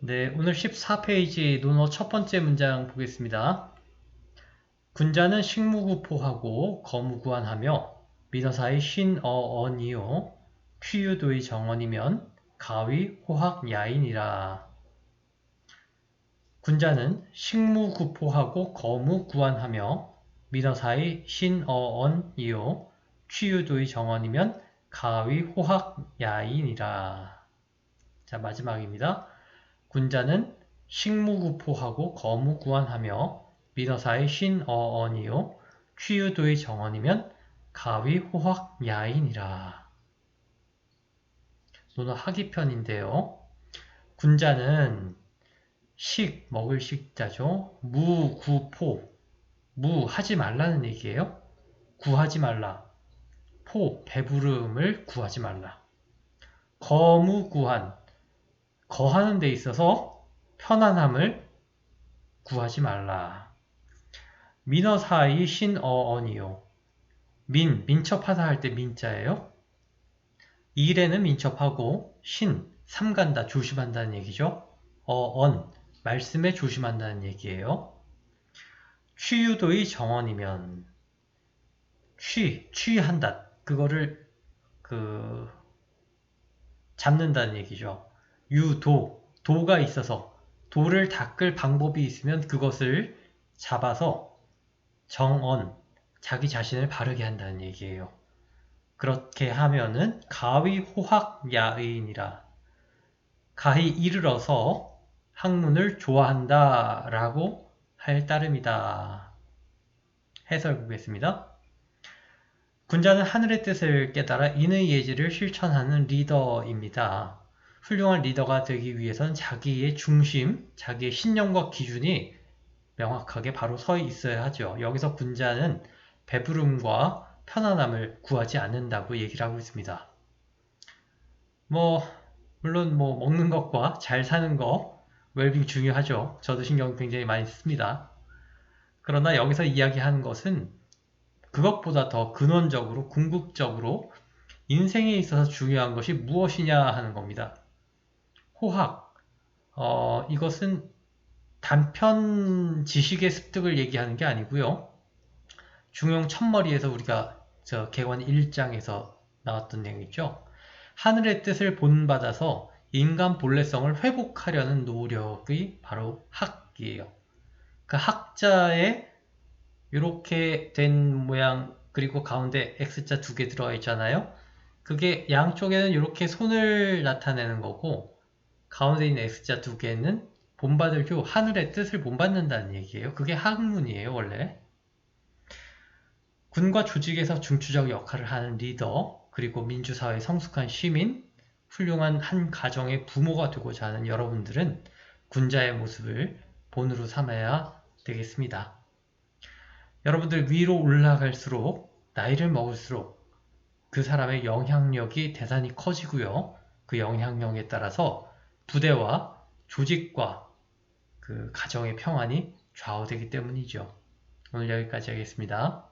네, 오늘 14페이지 논어 첫 번째 문장 보겠습니다. 군자는 식무구포하고 거무구한하며 민어사의 신, 어, 언이요 퀴유도의 정언이면 가위, 호학, 야인이라. 군자는 식무구포하고 거무구한하며 민어사의 신, 어, 언이요 퀴유도의 정언이면 가위, 호학, 야인이라. 자, 마지막입니다. 군자는 식무구포하고 거무구한하며 민어사의 신, 어, 언이요 취유도의 정언이면 가위, 호학, 야인이라. 논어 하기편인데요. 군자는 식, 먹을 식자죠. 무, 구, 포. 무, 하지 말라는 얘기예요. 구하지 말라. 포, 배부름을 구하지 말라. 거무구한, 거하는 데 있어서 편안함을 구하지 말라. 민어 사이 신어언이요. 민, 민첩하다 할 때 민자예요. 일에는 민첩하고 신, 삼간다, 조심한다는 얘기죠. 어언, 말씀에 조심한다는 얘기예요. 취유도의 정언이면 취, 취한다. 그거를 그 잡는다는 얘기죠. 유도, 도가 있어서 도를 닦을 방법이 있으면 그것을 잡아서 정언, 자기 자신을 바르게 한다는 얘기예요. 그렇게 하면은 가위 호학 야의인이라 가히 이르러서 학문을 좋아한다 라고 할 따름이다. 해설 보겠습니다. 군자는 하늘의 뜻을 깨달아 인의 예지를 실천하는 리더입니다. 훌륭한 리더가 되기 위해선 자기의 중심, 자기의 신념과 기준이 명확하게 바로 서 있어야 하죠. 여기서 군자는 배부름과 편안함을 구하지 않는다고 얘기를 하고 있습니다. 뭐 물론 뭐 먹는 것과 잘 사는 거 웰빙 중요하죠. 저도 신경 굉장히 많이 씁니다. 그러나 여기서 이야기하는 것은 그것보다 더 근원적으로 궁극적으로 인생에 있어서 중요한 것이 무엇이냐 하는 겁니다. 호학. 어, 이것은 단편 지식의 습득을 얘기하는 게 아니고요. 중용 첫머리에서 우리가 저 개관 1장에서 나왔던 내용이죠. 하늘의 뜻을 본받아서 인간 본래성을 회복하려는 노력이 바로 학이에요. 그 학자의 이렇게 된 모양 그리고 가운데 X자 두 개 들어가 있잖아요. 그게 양쪽에는 이렇게 손을 나타내는 거고 가운데 있는 X자 두 개는 본받을 교 하늘의 뜻을 본받는다는 얘기예요. 그게 학문이에요, 원래. 군과 조직에서 중추적 역할을 하는 리더, 그리고 민주사회의 성숙한 시민, 훌륭한 한 가정의 부모가 되고자 하는 여러분들은 군자의 모습을 본으로 삼아야 되겠습니다. 여러분들 위로 올라갈수록 나이를 먹을수록 그 사람의 영향력이 대단히 커지고요. 그 영향력에 따라서 부대와 조직과 그 가정의 평안이 좌우되기 때문이죠. 오늘 여기까지 하겠습니다.